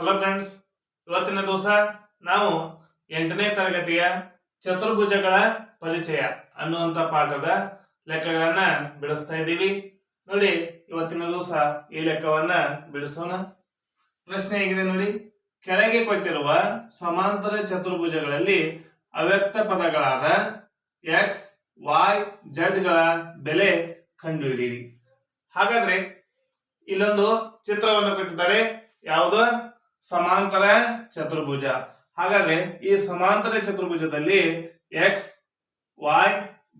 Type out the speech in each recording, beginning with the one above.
Hello friends ಇವತ್ತಿನ ದಿವಸ ನಾವು ಎಂಟನೇ ತರಗತಿಯ ಚತುರ್ಭುಜಗಳ ಪರಿಚಯ ಅನ್ನುವಂತ ಪಾಠದ ಲೆಕ್ಕಗಳನ್ನ ಬಿಡಿಸ್ತಾ ಇದ್ದೀವಿ. ನೋಡಿ, ಇವತ್ತಿನ ದಿವಸ ಈ ಲೆಕ್ಕವನ್ನ ಬಿಡಿಸೋಣ. ಪ್ರಶ್ನೆ ಹೇಗಿದೆ ನೋಡಿ, ಕೆಳಗೆ ಕೊಟ್ಟಿರುವ ಸಮಾಂತರ ಚತುರ್ಭುಜಗಳಲ್ಲಿ ಅವ್ಯಕ್ತ ಪದಗಳಾದ ಎಕ್ಸ್ ವೈ ಜಡ್ಗಳ ಬೆಲೆ ಕಂಡುಹಿಡಿಯಿರಿ. ಹಾಗಾದ್ರೆ ಇಲ್ಲೊಂದು ಚಿತ್ರವನ್ನು ಕೊಟ್ಟಿದ್ದಾರೆ. ಯಾವುದು? ಸಮಾಂತರ ಚತುರ್ಭುಜ. ಹಾಗಾದ್ರೆ ಈ ಸಮಾಂತರ ಚತುರ್ಭುಜದಲ್ಲಿ ಎಕ್ಸ್ ವೈ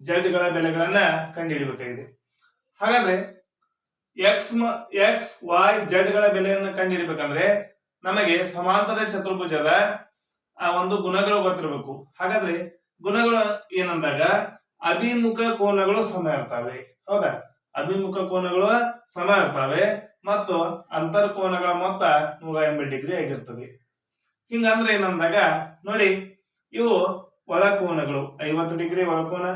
ಜಡ್ಗಳ ಬೆಲೆಗಳನ್ನ ಕಂಡುಹಿಡಿಬೇಕಾಗಿದೆ ಹಾಗಾದ್ರೆ ಎಕ್ಸ್ ಎಕ್ಸ್ ವೈ ಜಡ್ಗಳ ಬೆಲೆಯನ್ನು ಕಂಡುಹಿಡಿಬೇಕಂದ್ರೆ ನಮಗೆ ಸಮಾಂತರ ಚತುರ್ಭುಜದ, ಆ, ಒಂದು ಗುಣಗಳು ಗೊತ್ತಿರಬೇಕು. ಹಾಗಾದ್ರೆ ಗುಣಗಳು ಏನಂದಾಗ ಅಭಿಮುಖ ಕೋನಗಳು ಸಮ ಇರ್ತವೆ. ಹೌದಾ? ಅಭಿಮುಖ ಕೋನಗಳು ಸಮ ಇರ್ತವೆ. ಮತ್ತು ಅಂತರ್ಕೋನಗಳ ಮೊತ್ತ ನೂರ ಎಂಬತ್ತು ಡಿಗ್ರಿ ಆಗಿರ್ತದೆ. ಹಿಂಗಂದ್ರೆ ಏನಂದಾಗ, ನೋಡಿ, ಇವು ಒಳಕೋನಗಳು. ಐವತ್ತು ಡಿಗ್ರಿ ಒಳಕೋನ,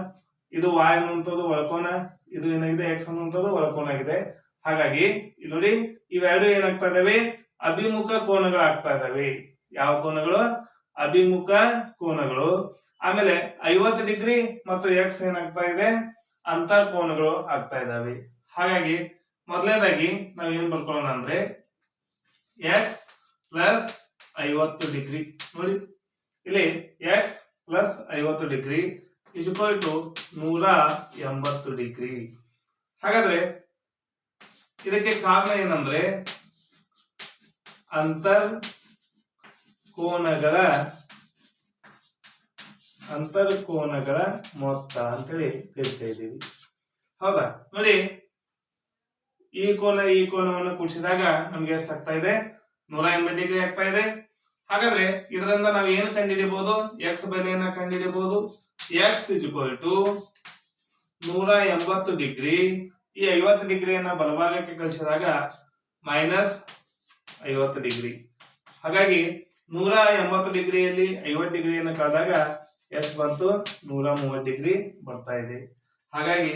ಇದು ವಾಯ್ ಅನ್ನುವಂಥದ್ದು ಒಳಕೋನ, ಇದು ಏನಾಗಿದೆ ಎಕ್ಸ್ ಅನ್ನುವಂಥದ್ದು ಒಳಕೋನ ಆಗಿದೆ. ಹಾಗಾಗಿ, ಇಲ್ಲಿ ನೋಡಿ, ಇವೆರಡು ಏನಾಗ್ತಾ ಇದಾವೆ? ಅಭಿಮುಖ ಕೋನಗಳಾಗ್ತಾ ಇದಾವೆ. ಯಾವ ಕೋನಗಳು? ಅಭಿಮುಖ ಕೋನಗಳು. ಆಮೇಲೆ ಐವತ್ತು ಡಿಗ್ರಿ ಮತ್ತು ಎಕ್ಸ್ ಏನಾಗ್ತಾ ಇದೆ? ಅಂತರ್ ಕೋನಗಳು ಆಗ್ತಾ ಇದಾವೆ. ಹಾಗಾಗಿ ಮೊದಲನೇದಾಗಿ ನಾವು ಏನ್ ಬರ್ಕೊಳ್ಳೋಣ ಅಂದ್ರೆ ಎಕ್ಸ್ ಪ್ಲಸ್ ಐವತ್ತು ಡಿಗ್ರಿ ನೋಡಿ. ಇಲ್ಲಿ ಎಕ್ಸ್ ಪ್ಲಸ್ ಐವತ್ತು ಡಿಗ್ರಿ ಇಸ್ ಇಕ್ವಲ್ ಟು ನೂರ ಎಂಬತ್ತು ಡಿಗ್ರಿ. ಹಾಗಾದ್ರೆ ಇದಕ್ಕೆ ಕಾರಣ ಏನಂದ್ರೆ ಅಂತರ್ ಕೋನಗಳ ಅಂತರ್ಕೋನಗಳ ಮೊತ್ತ ಅಂತೇಳಿ ಕರಿತಾ ಇದ್ದೀವಿ. ಹೌದಾ? ನೋಡಿ ಈ ಕೋನ, ಈ ಕೋನವನ್ನು ಕೂಡಿಸಿದಾಗ ನಮ್ಗೆ ಎಷ್ಟು ಆಗ್ತಾ ಇದೆ? ನೂರ ಎಂಬತ್ತು ಡಿಗ್ರಿ ಆಗ್ತಾ ಇದೆ. ಹಾಗಾದ್ರೆ ಇದರಿಂದ ನಾವು ಏನು ಕಂಡುಹಿಡಿಯಬಹುದು? ಎಕ್ಸ್ ಬೆಲೆಯನ್ನ ಕಂಡುಹಿಡಿಯಬಹುದು. ಎಕ್ಸ್ ಇಸ್ ಟು ನೂರ ಎಂಬತ್ತು ಡಿಗ್ರಿ. ಈ ಐವತ್ತು ಡಿಗ್ರಿಯನ್ನ ಬಲಭಾಗಕ್ಕೆ ಕಳಿಸಿದಾಗ ಮೈನಸ್ ಐವತ್ತು ಡಿಗ್ರಿ. ಹಾಗಾಗಿ ನೂರ ಎಂಬತ್ತು ಡಿಗ್ರಿಯಲ್ಲಿ ಐವತ್ತು ಡಿಗ್ರಿಯನ್ನು ಕಳೆದಾಗ ಎಷ್ಟು ಬಂತು ನೂರ ಮೂವತ್ತು ಡಿಗ್ರಿ ಬರ್ತಾ ಇದೆ. ಹಾಗಾಗಿ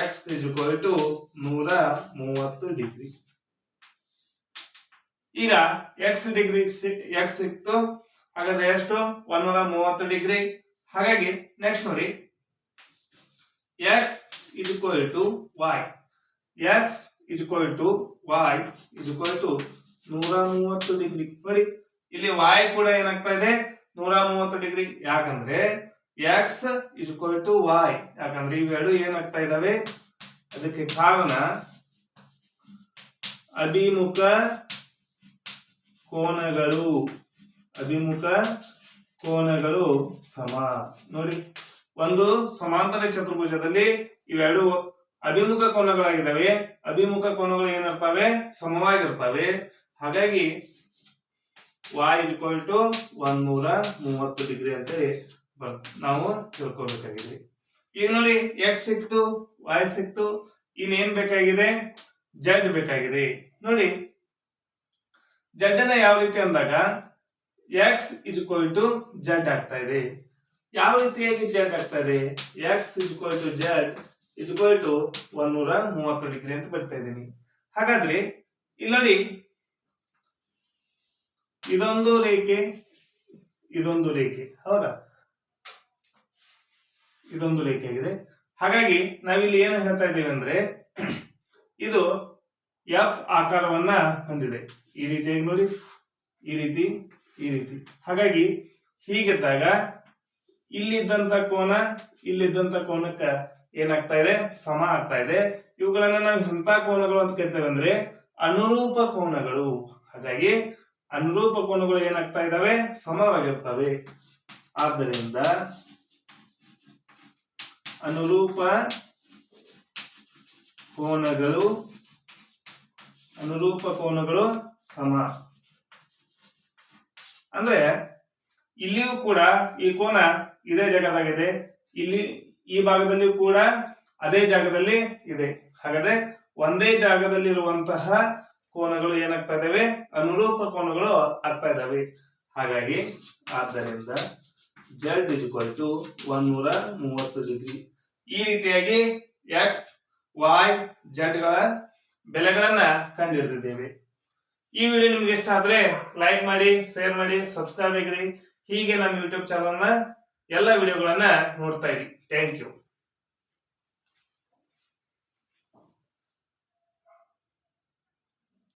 ಎಕ್ಸ್ ಇಸ್ ಇಕ್ವಲ್ ಟು ನೂರ ಮೂವತ್ತು ಡಿಗ್ರಿ ಈಗ ಎಕ್ಸ್ ಡಿಗ್ರಿ ಎಕ್ಸ್ ಸಿಕ್ತು, ಹಾಗಾದ್ರೆ ಎಷ್ಟು? ಒಂದೂರ ಮೂವತ್ತು ಡಿಗ್ರಿ ಹಾಗಾಗಿ ನೆಕ್ಸ್ಟ್ ನೋಡಿ. X is equal to Y X is equal to Y is equal to ನೂರ ಮೂವತ್ತು ಡಿಗ್ರಿ ನೋಡಿ, ಇಲ್ಲಿ y ಕೂಡ ಏನಾಗ್ತಾ ಇದೆ? ನೂರ ಮೂವತ್ತು ಡಿಗ್ರಿ ಯಾಕಂದ್ರೆ X is equal to Y ಯಾಕಂದ್ರೆ ಇವೆರಡು ಏನಾಗ್ತಾ ಇದಾವೆ? ಅದಕ್ಕೆ ಕಾರಣ, ಅಭಿಮುಖ ಕೋನಗಳು. ಅಭಿಮುಖ ಕೋನಗಳು ಸಮ. ನೋಡಿ, ಒಂದು ಸಮಾಂತರ ಚತುರ್ಭುಜದಲ್ಲಿ ಇವೆರಡು ಅಭಿಮುಖ ಕೋನಗಳಾಗಿದ್ದಾವೆ. ಅಭಿಮುಖ ಕೋನಗಳು ಏನಿರ್ತವೆ? ಸಮವಾಗಿರ್ತವೆ. ಹಾಗಾಗಿ ವಾಯ್ ಇಕ್ವಲ್ ಟು ಒಂದೂರ ಮೂವತ್ತು ಡಿಗ್ರಿ ಅಂತೇಳಿ ನಾವು ತಿಳ್ಕೊಬೇಕಾಗಿದೆ ಈಗ ನೋಡಿ ಎಕ್ಸ್ ಸಿಕ್ತು ವೈ ಸಿಕ್ತು, ಇನ್ನೇನ್ ಬೇಕಾಗಿದೆ? ಜಡ್ ಬೇಕಾಗಿದೆ. ನೋಡಿ ಜಡ್ ಯಾವ ರೀತಿ ಅಂದಾಗ ಎಕ್ಸ್ ಇಸ್ ಟು ಜಡ್ ಆಗ್ತಾ ಇದೆ. ಯಾವ ರೀತಿಯಾಗಿ ಜಡ್ ಆಗ್ತಾ ಇದೆ? X is to Z is equal to ಒಂದೂರ ಮೂವತ್ತು ಡಿಗ್ರಿ ಅಂತ ಬರ್ತಾ ಇದ್ದೀನಿ. ಹಾಗಾದ್ರೆ, ಇಲ್ಲಿ ನೋಡಿ, ಇದೊಂದು ರೇಖೆ ಇದೊಂದು ರೇಖೆ, ಹೌದಾ? ಇದೊಂದು ರೇಖೆಯಾಗಿದೆ. ಹಾಗಾಗಿ ನಾವಿಲ್ಲಿ ಏನು ಹೇಳ್ತಾ ಇದ್ದೀವಿ ಅಂದ್ರೆ ಇದು ಎಫ್ ಆಕಾರವನ್ನ ಹೊಂದಿದೆ. ಈ ರೀತಿಯಾಗಿ ನೋಡಿ? ಈ ರೀತಿ ಈ ರೀತಿ. ಹಾಗಾಗಿ ಹೀಗಿದ್ದಾಗ ಇಲ್ಲಿದ್ದಂತ ಕೋನ, ಇಲ್ಲಿದ್ದಂತ ಕೋನಕ್ಕ ಏನಾಗ್ತಾ ಇದೆ? ಸಮ ಆಗ್ತಾ ಇದೆ. ಇವುಗಳನ್ನ ನಾವು ಎಂತ ಕೋನಗಳು ಅಂತ ಕೇಳ್ತೇವೆ ಅಂದ್ರೆ ಅನುರೂಪ ಕೋನಗಳು. ಹಾಗಾಗಿ ಅನುರೂಪ ಕೋನಗಳು ಏನಾಗ್ತಾ ಇದಾವೆ ಸಮವಾಗಿರ್ತವೆ. ಆದ್ದರಿಂದ ಅನುರೂಪ ಕೋನಗಳು ಅನುರೂಪ ಕೋನಗಳು ಸಮ. ಅಂದ್ರೆ ಇಲ್ಲಿಯೂ ಕೂಡ ಈ ಕೋನ ಇದೇ ಜಾಗದಾಗಿದೆ. ಇಲ್ಲಿ ಈ ಭಾಗದಲ್ಲಿಯೂ ಕೂಡ ಅದೇ ಜಾಗದಲ್ಲಿ ಇದೆ. ಹಾಗಾದ್ರೆ ಒಂದೇ ಜಾಗದಲ್ಲಿರುವಂತಹ ಕೋನಗಳು ಏನಾಗ್ತಾ ಇದಾವೆ? ಅನುರೂಪ ಕೋನಗಳು ಆಗ್ತಾ ಇದ್ದಾವೆ ಹಾಗಾಗಿ ಆದ್ದರಿಂದ ಜೆಡ್ ಇಸ್ ಇಕ್ವಲ್ ಟು ಒಂದೂರ ಮೂವತ್ತು ಡಿಗ್ರಿ ಈ ರೀತಿಯಾಗಿ ಎಕ್ಸ್ ವೈ ಜೆಡ್ಗಳ ಬೆಲೆಗಳನ್ನ ಕಂಡುಹಿಡಿದಿದ್ದೇವೆ ಈ ವಿಡಿಯೋ ನಿಮ್ಗೆ ಇಷ್ಟ ಆದ್ರೆ ಲೈಕ್ ಮಾಡಿ ಶೇರ್ ಮಾಡಿ ಸಬ್ಸ್ಕ್ರೈಬ್ ಆಗಿರಿ. ಹೀಗೆ ನಮ್ಮ ಯೂಟ್ಯೂಬ್ ಚಾನಲ್ನ ಎಲ್ಲ ವಿಡಿಯೋಗಳನ್ನ ನೋಡ್ತಾ ಇರಿ. Thank you